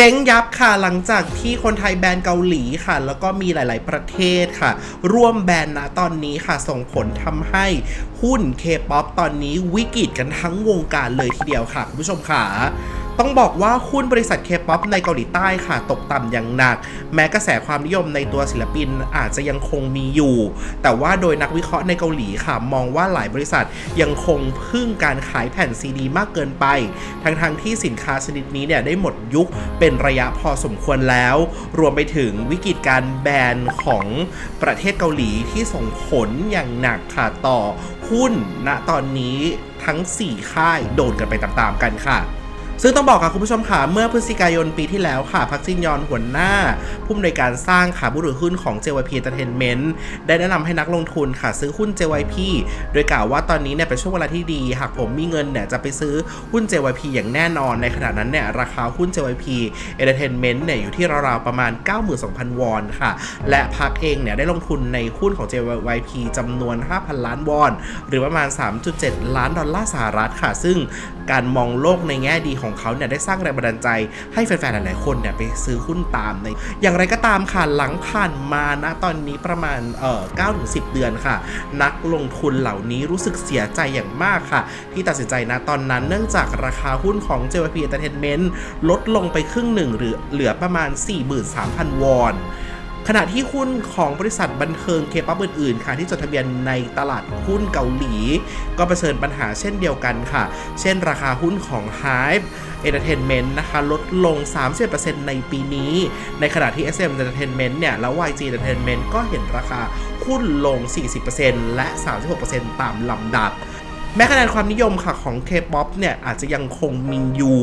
เจ๊งยับค่ะหลังจากที่คนไทยแบนเกาหลีค่ะ แล้วก็มีหลาย ๆ ประเทศค่ะ ร่วมแบนนะตอนนี้ค่ะ ส่งผลทำให้หุ้นเคป๊อปตอนนี้วิกฤตกันทั้งวงการเลยทีเดียวค่ะ คุณผู้ชมค่ะ ต้องบอกว่าหุ้นบริษัทเคป๊อปในเกาหลีใต้ค่ะ ตกต่ำอย่างหนัก แม้กระแสความนิยมในตัวศิลปินอาจจะยังคงมีอยู่ แต่ว่าโดยนักวิเคราะห์ในเกาหลีค่ะ มองว่าหลายบริษัทยังคงพึ่งการขายแผ่นซีดีมากเกินไป ทั้งๆทที่สินค้าชนิดนี้เนี่ยได้หมดยุคเป็นระยะพอสมควรแล้ว รวมไปถึงวิกฤตการแบนของประเทศเกาหลีที่ส่งผลอย่างหนักค่ะต่อหุ้นณตอนนี้ทั้ง 4 ค่ายโดนกันไปตามๆกันค่ะ ซึ่งต้องบอกค่ะคุณผู้ชมค่ะเมื่อพฤศจิกายนปีที่แล้วค่ะพักซินยอนหัวหน้า ผู้อำนวยการสร้างค่ะผู้ถือหุ้นของ JYP Entertainment ได้แนะนำให้นักลงทุนค่ะซื้อหุ้น JYP โดยกล่าวว่าตอนนี้เนี่ยเป็นช่วงเวลาที่ดี หากผมมีเงินเนี่ยจะไปซื้อหุ้น JYP อย่างแน่นอน ในขณะนั้นเนี่ยราคาหุ้น JYP Entertainment เนี่ยอยู่ที่ราวๆประมาณ 92,000 วอนค่ะ และพักเองเนี่ยได้ลงทุนในหุ้นของ JYP จำนวน 5,000 ล้านวอน หรือประมาณ 3.7 ล้านดอลลาร์สหรัฐค่ะ ซึ่งการมองโลกในแง่ดีของเขาเนี่ยได้สร้างแรงบันดาลใจให้แฟนๆ หลายๆ คนเนี่ยไปซื้อหุ้นตามในอย่างไรก็ตามค่ะหลังผ่านมานะตอนนี้ประมาณเอ่อ9-10 เดือนค่ะ นักลงทุนเหล่านี้รู้สึกเสียใจอย่างมากค่ะ ที่ตัดสินใจนะตอนนั้นเนื่องจากราคาหุ้นของ JYP Entertainment ลดลงไปครึ่งหนึ่งหรือเหลือประมาณ 43,000 วอน ขณะที่หุ้นของบริษัทบันเทิงเคป๊อปอื่นๆค่ะที่จดทะเบียนในตลาดหุ้นเกาหลี ก็เผชิญปัญหาเช่นเดียวกันค่ะ เช่นราคาหุ้นของ Hype Entertainment นะคะลดลง 30%ในปีนี้ ในขณะที่ SM Entertainment เนี่ย แล้ว YG Entertainment ก็เห็นราคาหุ้นลง 40%และ 36%ตามลำดับ แม้คะแนนความนิยมค่ะของ K-POP เนี่ยอาจจะยังคงมีอยู่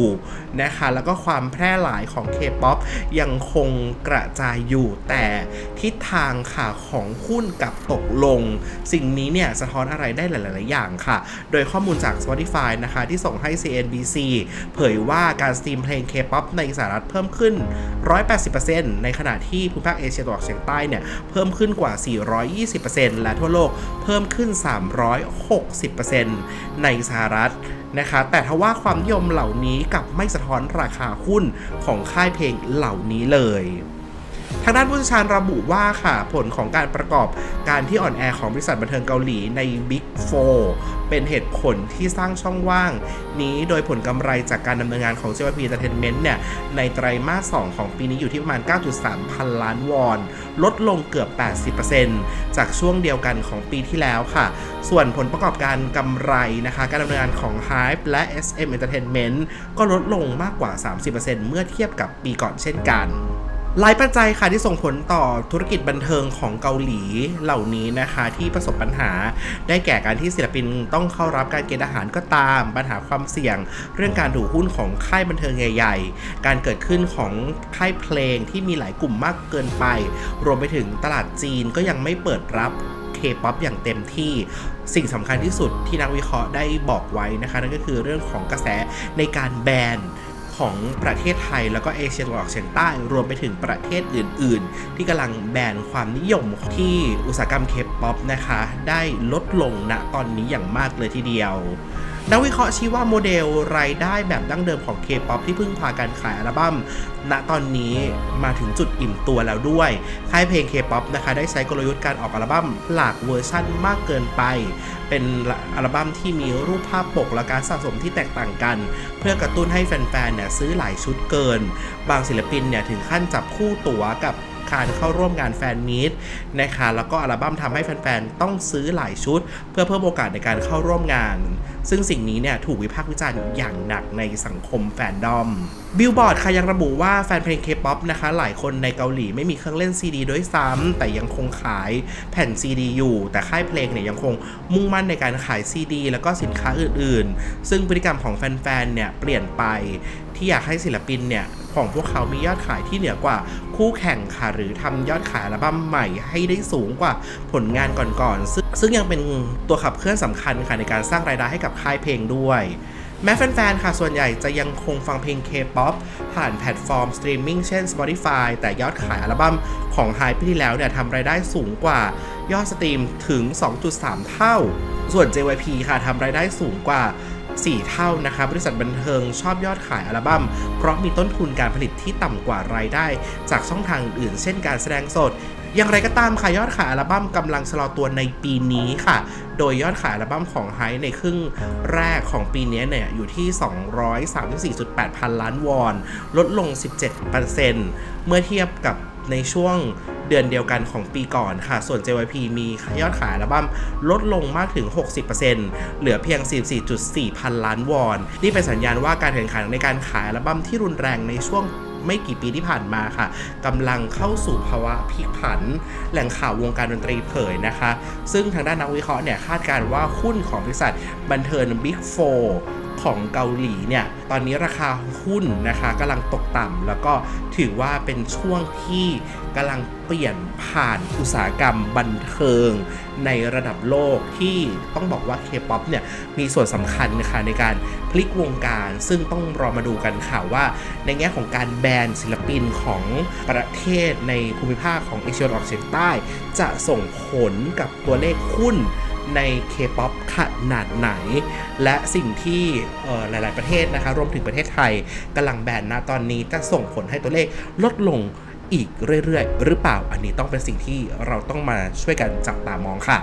นะคะแล้วก็ความแพร่หลายของ K-POP ยังคงกระจายอยู่ แต่ทิศทางค่ะของหุ้นกับตกลง สิ่งนี้เนี่ยสะท้อนอะไรได้หลาย ๆ อย่างค่ะ โดยข้อมูลจาก Spotify นะคะที่ส่งให้ CNBC เผยว่าการสตรีมเพลง K-POP ในสหรัฐเพิ่มขึ้น 180%ในขณะที่ภูมิภาคเอเชียตะวันออกเฉียงใต้เนี่ยเพิ่มขึ้นกว่า 420%และทั่วโลกเพิ่มขึ้น 360%ในสหรัฐนะคะแต่ทว่าความนิยมเหล่านี้กับไม่สะท้อนราคาหุ้นของค่ายเพลงเหล่านี้เลย ทางด้านผู้เชี่ยวชาญระบุว่าค่ะผลของการประกอบการที่อ่อนแอของบริษัทบันเทิงเกาหลีใน Big 4 เป็นเหตุผลที่สร้างช่องว่าง นี้โดยผลกำไรจากการดำเนินงานของ JYP Entertainment เนี่ยในไตรมาส 2 ของปีนี้อยู่ที่ประมาณ 9.3 พันล้านวอน ลดลงเกือบ 80%จากช่วงเดียวกันของปีที่แล้วค่ะ ส่วนผลประกอบการกำไรนะคะ การดำเนินงานของ Hype และ SM Entertainment ก็ลดลงมากกว่า 30%เมื่อเทียบกับปีก่อนเช่นกัน หลายปัจจัยค่ะที่ส่งผลต่อธุรกิจบันเทิงของเกาหลีเหล่านี้นะคะ ที่ประสบปัญหาได้แก่การที่ศิลปินต้องเข้ารับการเกณฑ์อาหารก็ตาม ปัญหาความเสี่ยง เรื่องการถูกหุ้นของค่ายบันเทิงใหญ่ ๆ การเกิดขึ้นของค่ายเพลงที่มีหลายกลุ่มมากเกินไป รวมไปถึงตลาดจีนก็ยังไม่เปิดรับ K-POP อย่างเต็มที่สิ่งสำคัญที่สุดที่นักวิเคราะห์ได้บอกไว้นะคะ นั่นก็คือเรื่องของกระแสในการแบน ของประเทศไทยแล้วก็เอเชียตะวันออกเฉียงใต้รวมไปถึงประเทศอื่น ๆ ที่กำลังแบนความนิยมที่อุตสาหกรรมเคป๊อปนะคะ ได้ลดลงณตอนนี้อย่างมากเลยทีเดียว นักวิเคราะห์ชี้ว่าโมเดลรายได้แบบดั้งเดิมของ K-POP ที่เพิ่งพาการขายอัลบั้ม ณตอนนี้มาถึงจุดอิ่มตัวแล้วด้วย ค่ายเพลง K-POP นะคะได้ใช้กลยุทธ์การออกอัลบั้มหลากเวอร์ชั่นมากเกินไป เป็นอัลบั้มที่มีรูปภาพปกและการสะสมที่แตกต่างกัน เพื่อกระตุ้นให้แฟนๆเนี่ยซื้อหลายชุดเกิน บางศิลปินเนี่ยถึงขั้นจับคู่ตั๋วกับ การเข้าร่วมงานแฟนมีตนะคะแล้วก็อัลบั้มทำให้แฟนๆ ต้องซื้อหลายชุด เพื่อเพิ่มโอกาสในการเข้าร่วมงาน ซึ่งสิ่งนี้เนี่ยถูกวิพากษ์วิจารณ์อย่างหนักในสังคมแฟนดอมบิลบอร์ดค่ะยังระบุว่าแฟนเพลงเคป๊อปนะคะ หลายคนในเกาหลีไม่มีเครื่องเล่นซีดีด้วยซ้ำแต่ยังคงขายแผ่นซีดีอยู่ แต่ค่ายเพลงเนี่ยยังคงมุ่งมั่นในการขายซีดีแล้วก็สินค้าอื่นๆ ซึ่งพฤติกรรมของแฟนๆเนี่ยเปลี่ยนไป ที่อยากให้ศิลปินเนี่ยของพวกเขามียอดขายที่เหนือกว่าคู่แข่งค่ะ หรือทำยอดขายอัลบั้มใหม่ให้ได้สูงกว่าผลงานก่อนๆซึ่งซึ่งยังเป็นตัวขับเคลื่อนสำคัญค่ะในการสร้างรายได้ให้กับค่ายเพลงด้วยแม้แฟนๆ ค่ะ ส่วนใหญ่จะยังคงฟังเพลง K-POP ผ่านแพลตฟอร์มสตรีมมิ่งเช่น Spotify แต่ยอดขายอัลบั้มของ Hype ปีที่แล้วเนี่ยทำรายได้สูงกว่ายอดสตรีมถึง 2.3 เท่า ส่วน JYP ค่ะทำรายได้สูงกว่า 4 เท่านะคะบริษัทบันเทิงชอบยอดขายอัลบั้ม เพราะมีต้นทุนการผลิตที่ต่ำกว่ารายได้ จากช่องทางอื่น เช่นการแสดงสด อย่างไรก็ตามค่ะยอดขายอัลบั้มกำลังชะลอตัวในปีนี้ค่ะ โดยยอดขายอัลบั้มของไฮในครึ่งแรกของปีนี้เนี่ยอยู่ที่ 234.8 พันล้านวอน ลดลง 17%เมื่อเทียบกับในช่วง เดือนเดียวกันของปีก่อนค่ะ ส่วน JYP มียอดขายอัลบั้มลดลงมากถึง 60%เหลือเพียง 44.4 พันล้านวอน นี่เป็นสัญญาณว่าการแข่งขันในการขายอัลบั้มที่รุนแรงในช่วงไม่กี่ปีที่ผ่านมาค่ะกำลังเข้าสู่ภาวะพลิกผัน แหล่งข่าววงการดนตรีเผยนะคะ ซึ่งทางด้านนักวิเคราะห์เนี่ยคาดการณ์ว่าหุ้นของบริษัทบันเทิง Big 4 ของเกาหลีเนี่ยตอนนี้ราคาหุ้นนะคะกำลังตกต่ำแล้วก็ถือว่าเป็นช่วงที่กำลังเปลี่ยนผ่านอุตสาหกรรมบันเทิง ในระดับโลกที่ต้องบอกว่า K-POP เนี่ยมีส่วนสำคัญนะคะในการพลิกวงการซึ่งต้องรอมาดูกันค่ะว่า ในแง่ของการแบนศิลปินของประเทศในภูมิภาคของเอเชียตะวันออกเฉียงใต้ จะส่งผลกับตัวเลขหุ้น ใน K-POP ขนาดไหน และสิ่งที่หลาย ๆ ประเทศนะคะรวมถึงประเทศไทยกำลังแบนนะตอนนี้จะส่งผลให้ตัวเลขลดลงอีกเรื่อย ๆ หรือเปล่าอันนี้ต้องเป็นสิ่งที่เราต้องมาช่วยกันจับตามองค่ะ